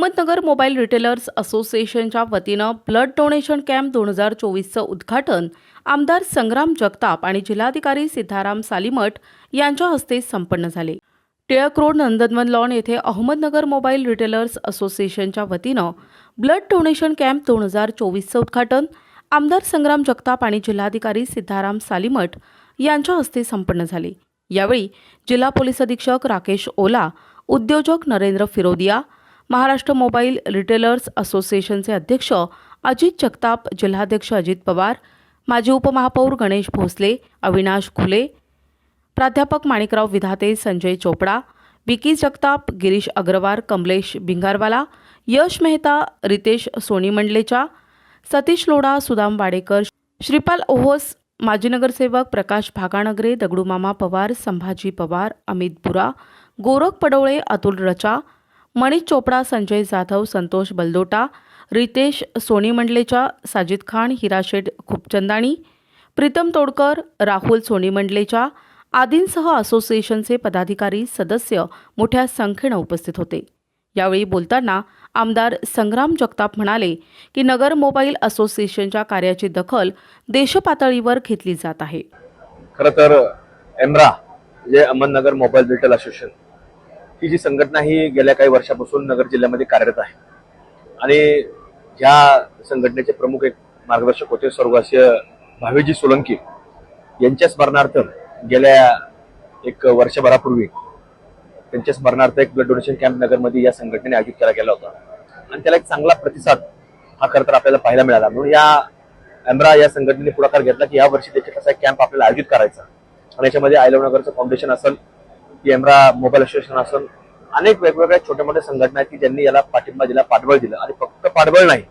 Ahmednagar mobile retailers असोसिएशनच्या वतीनं blood donation camp दोन हजार चोवीसचं उद्घाटन आमदार संग्राम जगताप आणि जिल्हाधिकारी सिद्धाराम सालीमठ यांच्या हस्ते संपन्न झाले. टिळक रोड नंदनवन लॉन येथे अहमदनगर मोबाईल रिटेलर्स असोसिएशनच्या वतीनं ब्लड डोनेशन कॅम्प दोन हजार चोवीसचं उद्घाटन आमदार संग्राम जगताप आणि जिल्हाधिकारी सिद्धाराम सालीमठ यांच्या हस्ते संपन्न झाले. यावेळी जिल्हा पोलीस अधीक्षक राकेश ओला उद्योजक नरेंद्र फिरोदिया महाराष्ट्र मोबाईल रिटेलर्स असोसिएशनचे अध्यक्ष अजित जगताप जिल्हाध्यक्ष अजित पवार माजी उपमहापौर गणेश भोसले अविनाश खुले प्राध्यापक माणिकराव विधाते संजय चोपडा विकी जगताप गिरीश अग्रवाल कमलेश भिंगारवाला यश मेहता रितेश सोनी मंडलेचा सतीश लोढा सुदाम वाडेकर श्रीपाल ओहोस माजी नगरसेवक प्रकाश भागानगरे दगडूमामा पवार संभाजी पवार अमित बुरा गोरख पडोळे अतुल रचा मनीष चोपडा संजय जाधव संतोष बलदोटा रितेश सोनी मंडलेचा साजिद खान हिरा शेठ खुपचंदाणी प्रीतम तोडकर राहुल सोनी मंडलेचा आदींसह असोसिएशनचे पदाधिकारी सदस्य मोठ्या संख्येनं उपस्थित होते. यावेळी बोलताना आमदार संग्राम जगताप म्हणाले की नगर मोबाईल असोसिएशनच्या कार्याची दखल देशपातळीवर घेतली जात आहे. खरं तर एमरा म्हणजे अहमदनगर मोबाईल रिटेल असोसिएशन ही जी संघटना ही गेल्या काही वर्षापासून नगर जिल्ह्यामध्ये कार्यरत आहे. आणि ह्या संघटनेचे प्रमुख एक मार्गदर्शक होते स्वर्गवासीय भावेजी सोलंकी. यांच्या स्मरणार्थ गेल्या एक वर्षभरापूर्वी त्यांच्या स्मरणार्थ एक ब्लड डोनेशन कॅम्प नगरमध्ये या संघटनेने आयोजित केला गेला होता. आणि त्याला एक चांगला प्रतिसाद हा खरं तर आपल्याला पाहायला मिळाला. म्हणून या एमरा या संघटनेने पुढाकार घेतला की या वर्षी त्याचे कसा कॅम्प आपल्याला आयोजित करायचा. आणि याच्यामध्ये आयलव नगरचं फाउंडेशन असेल की मोबाईल असोसिएशन असेल अनेक वेगवेगळ्या छोट्या मोठ्या संघटना आहेत की ज्यांनी याला पाठिंबा दिला पाठबळ दिलं. आणि फक्त पाठबळ नाही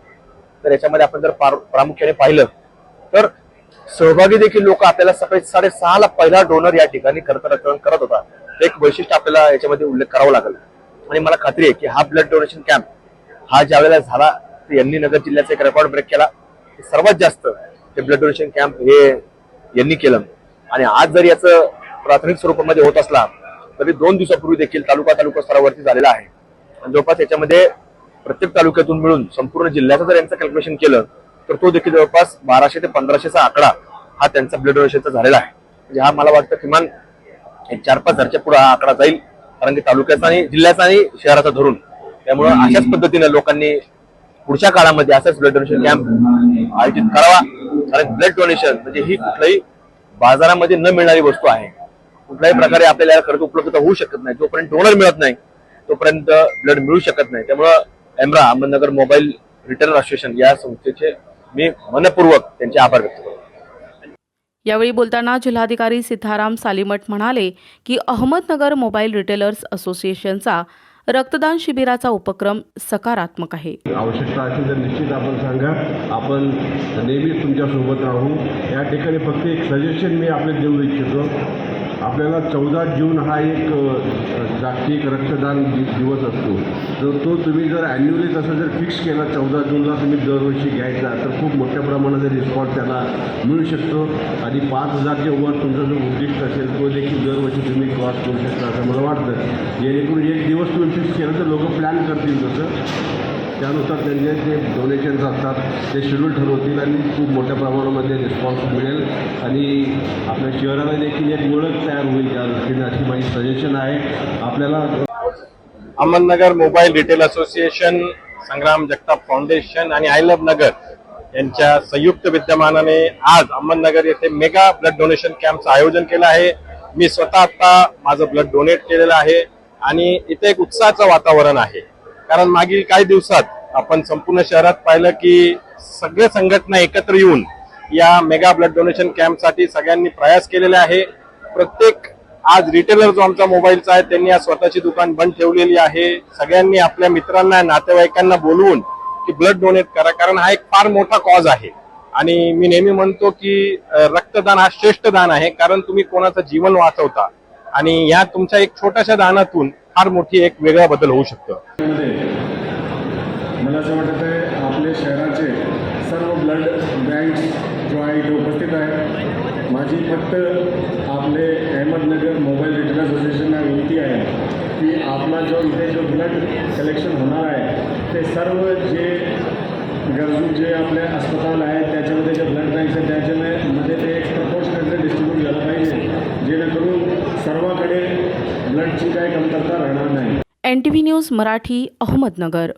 तर याच्यामध्ये आपण जर प्रामुख्याने पाहिलं तर सहभागी देखील लोक आपल्याला सकाळी साडेसहाला पहिला डोनर या ठिकाणी खरं तर रक्तदान करत होता. एक वैशिष्ट्य आपल्याला याच्यामध्ये उल्लेख करावा लागेल. आणि मला खात्री आहे की हा ब्लड डोनेशन कॅम्प हा ज्या वेळेला झाला तर यांनी नगर जिल्ह्याचा एक रेकॉर्ड ब्रेक केला. सर्वात जास्त हे ब्लड डोनेशन कॅम्प हे यांनी केलं. आणि आज जर याचं प्राथमिक स्वरूपामध्ये होत असला तरी दोन दिवसापूर्वी देखील तालुका तालुका स्तरावरती झालेला आहे. आणि जवळपास याच्यामध्ये प्रत्येक तालुक्यातून मिळून संपूर्ण जिल्ह्याचं जर यांचं कॅल्क्युलेशन केलं तर तो देखील जवळपास बाराशे ते पंधराशेचा आकडा हा त्यांचा ब्लड डोनेशनचा झालेला आहे. म्हणजे हा मला वाटतं किमान चार पाच हजारच्या पुढे हा आकडा जाईल कारण की तालुक्याचा आणि जिल्ह्याचा आणि शहराचा धरून. त्यामुळं अशाच पद्धतीने लोकांनी पुढच्या काळामध्ये असाच ब्लड डोनेशन कॅम्प आयोजित करावा. कारण ब्लड डोनेशन म्हणजे ही कुठल्याही बाजारामध्ये न मिळणारी वस्तू आहे. कुठल्याही प्रकारे आपल्याला याला खर्च उपलब्धता होऊ शकत नाही. जोपर्यंत डोनर मिळत नाही तोपर्यंत ब्लड मिळू शकत नाही. त्यामुळं AMRA Ahmednagar mobile retailer association या संस्थेचे मी मनपूर्वक त्यांचे आभार व्यक्त करतो. यावेळी बोलताना जिल्हाधिकारी सिद्धाराम सालीमठ म्हणाले की अहमदनगर मोबाईल रिटेलर्स असोसिएशनचा रक्तदान शिबिराचा उपक्रम सकारात्मक आहे. आवश्यकता असेल तर निश्चित आपण सांगा आपण नेहमीच तुमच्यासोबत राहू. या ठिकाणी फक्त एक सजेशन मी आपले देऊ इच्छितो. आपल्याला चौदा जून हा एक जागतिक रक्तदान दिवस असतो. तर तो तुम्ही जर ॲन्युअली तसं जर फिक्स केला चौदा जूनला तुम्ही दरवर्षी घ्यायचा तर खूप मोठ्या प्रमाणात रिस्पॉन्स त्याला मिळू शकतो. आणि पाच हजारच्या वर तुमचा जो उद्दिष्ट असेल तो देखील दरवर्षी तुम्ही क्रॉस करू शकता असं मला वाटतं. जेणेकरून एक दिवस तुम्ही फिक्स केलं तर लोक प्लॅन करतील तसं. त्यानुसार त्यांचे जे डोनेशन्स असतात ते शेड्यूल ठरवतील आणि खूप मोठ्या प्रमाणामध्ये रिस्पॉन्स मिळेल. आणि आपल्या शहराला देखील एक ओळख तयार होईल त्या दृष्टीने अशी माझी सजेशन आहे. आपल्याला Ahmednagar mobile retail association Sangram Jagtap foundation आणि आय लव्ह नगर यांच्या संयुक्त विद्यमानाने आज अहमदनगर येथे मेगा ब्लड डोनेशन कॅम्पचं आयोजन केलं आहे. मी स्वतः आता माझं ब्लड डोनेट केलेलं आहे आणि इथे एक उत्साहाचं वातावरण आहे. कारण मागील काही दिवसात आपण संपूर्ण शहरात पाहिलं की सगळे संघटना एकत्र येऊन या मेगा ब्लड डोनेशन कॅम्पसाठी सगळ्यांनी प्रयास केलेले आहे. प्रत्येक आज रिटेलर जो आमचा मोबाईलचा आहे त्यांनी आज स्वतःची दुकान बंद ठेवलेली आहे. सगळ्यांनी आपल्या मित्रांना नातेवाईकांना बोलवून की ब्लड डोनेट करा कारण हा एक फार मोठा कॉज आहे. आणि मी नेहमी म्हणतो की रक्तदान हा श्रेष्ठ दान आहे कारण तुम्ही कोणाचं जीवन वाचवता. आणि या तुमच्या एक छोट्याशा दानातून फार मोठी एक वेगळा बदल होऊ शकतो मध्ये मला असं वाटत आहे आपल्या शहराचे सर्व ब्लड बँक्स जो आहे आहे. माझी फक्त आपले अहमदनगर मोबाईल रिटेल असोसिएशनला विनंती आहे. की आपला जो इथे जो ब्लड कलेक्शन होणार आहे ते सर्व जे गरजू जे आपले अस्पताल आहेत त्याच्यामध्ये जे ब्लड बँक्स आहेत त्याच्यामध्ये ते एक प्रपोर्शनेटली डिस्ट्रीब्यूट झालं पाहिजे. जेणेकरून सर्वाकडे ब्लडची काही कमतरता राहणार नाही. N T V news Marathi Ahmednagar.